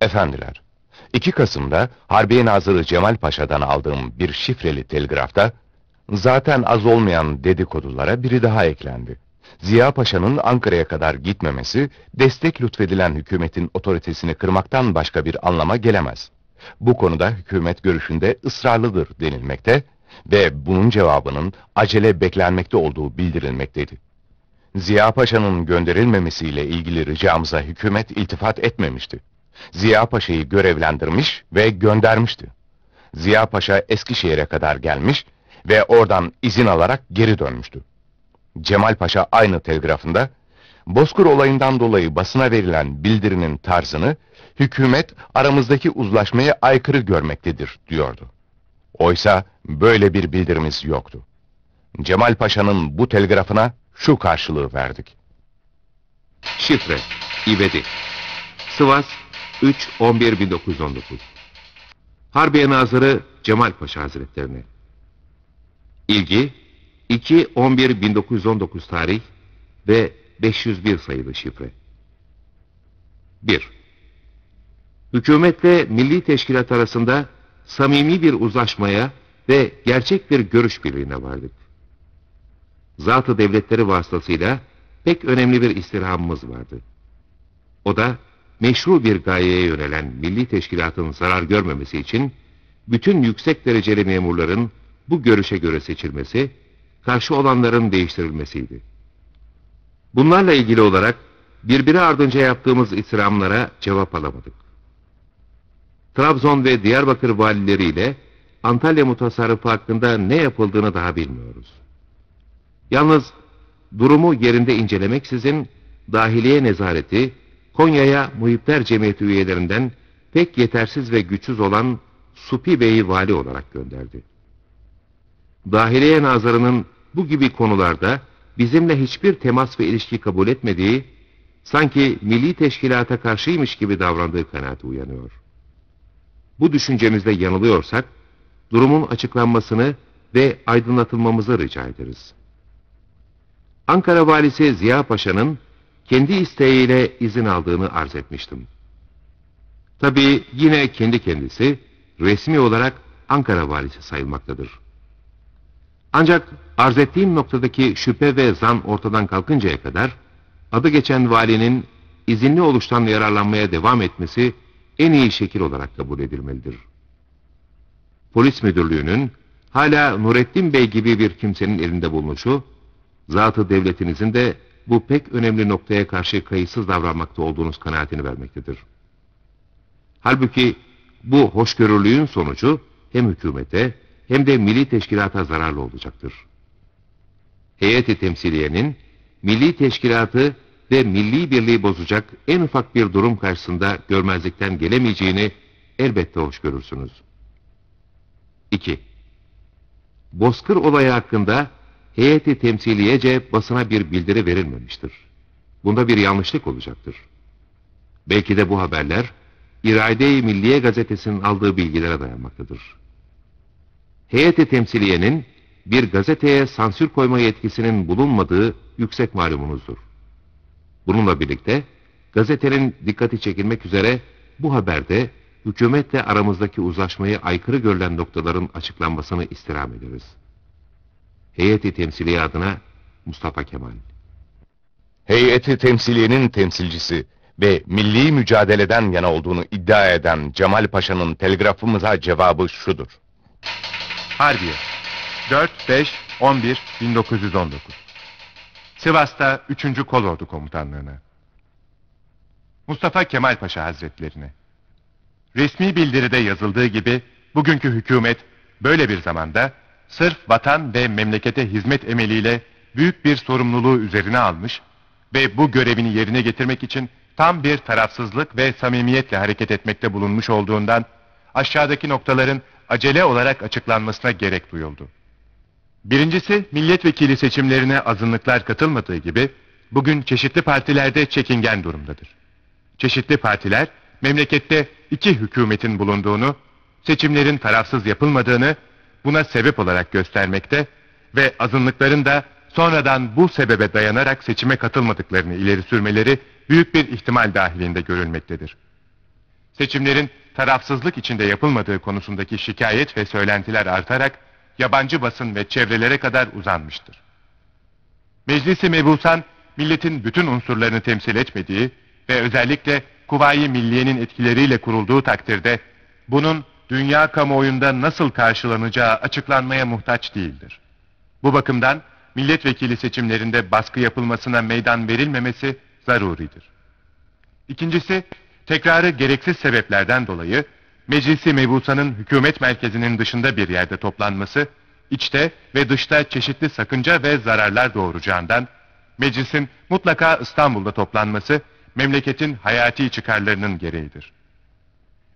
Efendiler, 2 Kasım'da Harbiye Nazırı Cemal Paşa'dan aldığım bir şifreli telgrafta, zaten az olmayan dedikodulara biri daha eklendi. Ziya Paşa'nın Ankara'ya kadar gitmemesi, destek lütfedilen hükümetin otoritesini kırmaktan başka bir anlama gelemez. Bu konuda hükümet görüşünde ısrarlıdır denilmekte ve bunun cevabının acele beklenmekte olduğu bildirilmekteydi. Ziya Paşa'nın gönderilmemesiyle ilgili ricamıza hükümet iltifat etmemişti. Ziya Paşa'yı görevlendirmiş ve göndermişti. Ziya Paşa Eskişehir'e kadar gelmiş ve oradan izin alarak geri dönmüştü. Cemal Paşa aynı telgrafında, Bozkır olayından dolayı basına verilen bildirinin tarzını, hükümet aramızdaki uzlaşmaya aykırı görmektedir, diyordu. Oysa böyle bir bildirimiz yoktu. Cemal Paşa'nın bu telgrafına şu karşılığı verdik. Şifre, İvedi. Sivas, 3-11-1919. Harbiye Nazırı Cemal Paşa Hazretlerine. İlgi, 2-11-1919 tarih ve 501 sayılı şifre. 1. Hükümetle Milli Teşkilat arasında samimi bir uzlaşmaya ve gerçek bir görüş birliğine vardık. Zatı devletleri vasıtasıyla pek önemli bir istirhamımız vardı. O da meşru bir gayeye yönelen Milli Teşkilat'ın zarar görmemesi için bütün yüksek dereceli memurların bu görüşe göre seçilmesi, karşı olanların değiştirilmesiydi. Bunlarla ilgili olarak birbiri ardınca yaptığımız istirhamlara cevap alamadık. Trabzon ve Diyarbakır valileriyle Antalya mutasarrıfı hakkında ne yapıldığını daha bilmiyoruz. Yalnız durumu yerinde incelemeksizin dahiliye nezareti Konya'ya Muhipler Cemiyeti üyelerinden pek yetersiz ve güçsüz olan Supi Bey'i vali olarak gönderdi. Dahiliye Nazırı'nın bu gibi konularda bizimle hiçbir temas ve ilişki kabul etmediği, sanki milli teşkilata karşıymış gibi davrandığı kanaati uyanıyor. Bu düşüncemizde yanılıyorsak, durumun açıklanmasını ve aydınlatılmamızı rica ederiz. Ankara valisi Ziya Paşa'nın kendi isteğiyle izin aldığını arz etmiştim. Tabii yine kendi kendisi resmi olarak Ankara valisi sayılmaktadır. Ancak arz ettiğim noktadaki şüphe ve zan ortadan kalkıncaya kadar adı geçen valinin izinli oluştan yararlanmaya devam etmesi en iyi şekil olarak kabul edilmelidir. Polis müdürlüğünün hala Nurettin Bey gibi bir kimsenin elinde bulunuşu, zatı devletinizin de bu pek önemli noktaya karşı kayıtsız davranmakta olduğunuz kanaatini vermektedir. Halbuki bu hoşgörülüğün sonucu hem hükümete hem de milli teşkilata zararlı olacaktır. Heyeti temsiliyenin milli teşkilatı ve milli birliği bozacak en ufak bir durum karşısında görmezlikten gelemeyeceğini elbette hoş görürsünüz. 2. Bozkır olayı hakkında heyeti temsiliyece basına bir bildiri verilmemiştir. Bunda bir yanlışlık olacaktır. Belki de bu haberler İrade-i Milliye gazetesinin aldığı bilgilere dayanmaktadır. Heyeti temsiliyenin bir gazeteye sansür koyma yetkisinin bulunmadığı yüksek malumunuzdur. Bununla birlikte gazetenin dikkati çekilmek üzere bu haberde hükümetle aramızdaki uzlaşmayı aykırı görülen noktaların açıklanmasını istirham ederiz. Heyeti temsiliye adına Mustafa Kemal. Heyeti temsiliyenin temsilcisi ve milli mücadeleden yana olduğunu iddia eden Cemal Paşa'nın telgrafımıza cevabı şudur. Harbiye 4-5-11-1919 Sivas'ta 3. Kolordu Komutanlığı'na Mustafa Kemal Paşa Hazretlerine Resmi bildiride yazıldığı gibi bugünkü hükümet böyle bir zamanda sırf vatan ve memlekete hizmet emeliyle büyük bir sorumluluğu üzerine almış ve bu görevini yerine getirmek için tam bir tarafsızlık ve samimiyetle hareket etmekte bulunmuş olduğundan aşağıdaki noktaların acele olarak açıklanmasına gerek duyuldu. Birincisi, milletvekili seçimlerine azınlıklar katılmadığı gibi, bugün çeşitli partilerde çekingen durumdadır. Çeşitli partiler, memlekette iki hükümetin bulunduğunu, seçimlerin tarafsız yapılmadığını, buna sebep olarak göstermekte ve azınlıkların da sonradan bu sebebe dayanarak seçime katılmadıklarını ileri sürmeleri büyük bir ihtimal dahilinde görülmektedir. seçimlerin tarafsızlık içinde yapılmadığı konusundaki şikayet ve söylentiler artarak yabancı basın ve çevrelere kadar uzanmıştır. Meclisi mebusan, milletin bütün unsurlarını temsil etmediği ve özellikle Kuvayi Milliye'nin etkileriyle kurulduğu takdirde bunun dünya kamuoyunda nasıl karşılanacağı açıklanmaya muhtaç değildir. Bu bakımdan milletvekili seçimlerinde baskı yapılmasına meydan verilmemesi zaruridir. İkincisi, tekrarı gereksiz sebeplerden dolayı Meclisi Mebusanın hükümet merkezinin dışında bir yerde toplanması, içte ve dışta çeşitli sakınca ve zararlar doğuracağından, meclisin mutlaka İstanbul'da toplanması, memleketin hayati çıkarlarının gereğidir.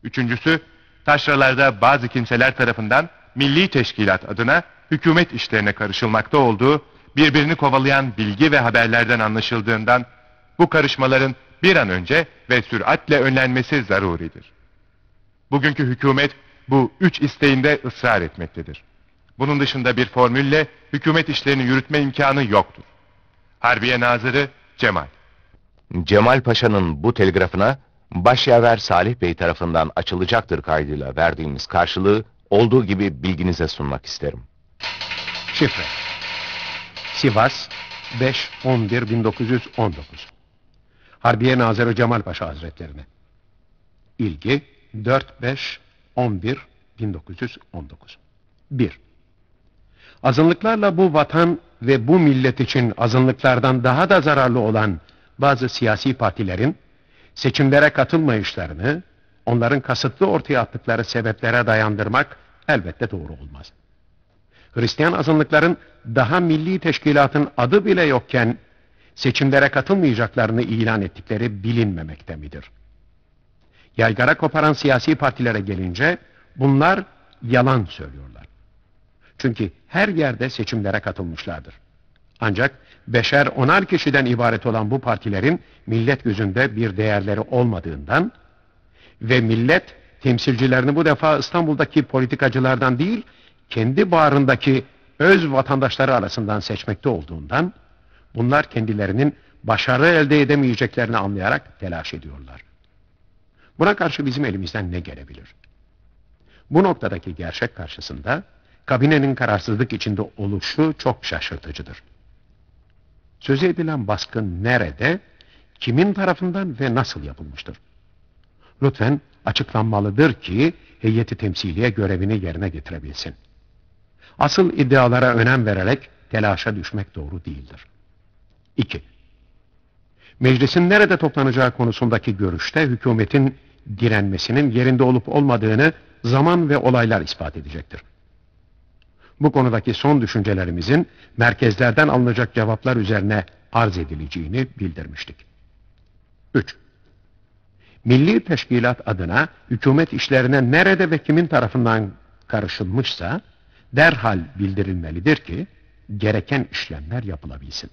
Üçüncüsü, taşralarda bazı kimseler tarafından milli teşkilat adına hükümet işlerine karışılmakta olduğu, birbirini kovalayan bilgi ve haberlerden anlaşıldığından, bu karışmaların bir an önce ve süratle önlenmesi zaruridir. Bugünkü hükümet bu üç isteğinde ısrar etmektedir. Bunun dışında bir formülle hükümet işlerini yürütme imkanı yoktur. Harbiye Nazırı Cemal Cemal Paşa'nın bu telgrafına Başyaver Salih Bey tarafından açılacaktır kaydıyla verdiğimiz karşılığı olduğu gibi bilginize sunmak isterim. Şifre. Sivas 5-11-1919 Harbiye Nazırı Cemal Paşa Hazretlerine. İlgi 4-5-11-1919 1. Azınlıklarla bu vatan ve bu millet için azınlıklardan daha da zararlı olan bazı siyasi partilerin seçimlere katılmayışlarını, onların kasıtlı ortaya attıkları sebeplere dayandırmak elbette doğru olmaz. Hristiyan azınlıkların daha milli teşkilatın adı bile yokken seçimlere katılmayacaklarını ilan ettikleri bilinmemekte midir? Yaygara koparan siyasi partilere gelince bunlar yalan söylüyorlar. Çünkü her yerde seçimlere katılmışlardır. Ancak beşer onar kişiden ibaret olan bu partilerin millet gözünde bir değerleri olmadığından ve millet temsilcilerini bu defa İstanbul'daki politikacılardan değil, kendi bağrındaki öz vatandaşları arasından seçmekte olduğundan, bunlar kendilerinin başarı elde edemeyeceklerini anlayarak telaş ediyorlar. Buna karşı bizim elimizden ne gelebilir? Bu noktadaki gerçek karşısında, kabinenin kararsızlık içinde oluşu çok şaşırtıcıdır. Söz edilen baskın nerede, kimin tarafından ve nasıl yapılmıştır? Lütfen açıklanmalıdır ki heyeti temsiliye görevini yerine getirebilsin. Asıl iddialara önem vererek telaşa düşmek doğru değildir. 2. Meclisin nerede toplanacağı konusundaki görüşte hükümetin direnmesinin yerinde olup olmadığını zaman ve olaylar ispat edecektir. Bu konudaki son düşüncelerimizin merkezlerden alınacak cevaplar üzerine arz edileceğini bildirmiştik. 3. Milli Teşkilat adına hükümet işlerine nerede ve kimin tarafından karışılmışsa derhal bildirilmelidir ki gereken işlemler yapılabilsin.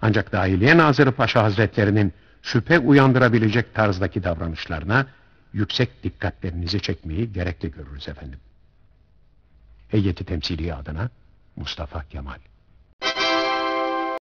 Ancak Dahiliye Nazırı Paşa Hazretlerinin şüphe uyandırabilecek tarzdaki davranışlarına yüksek dikkatlerinizi çekmeyi gerekli görürüz efendim. Heyeti temsiliye adına Mustafa Kemal.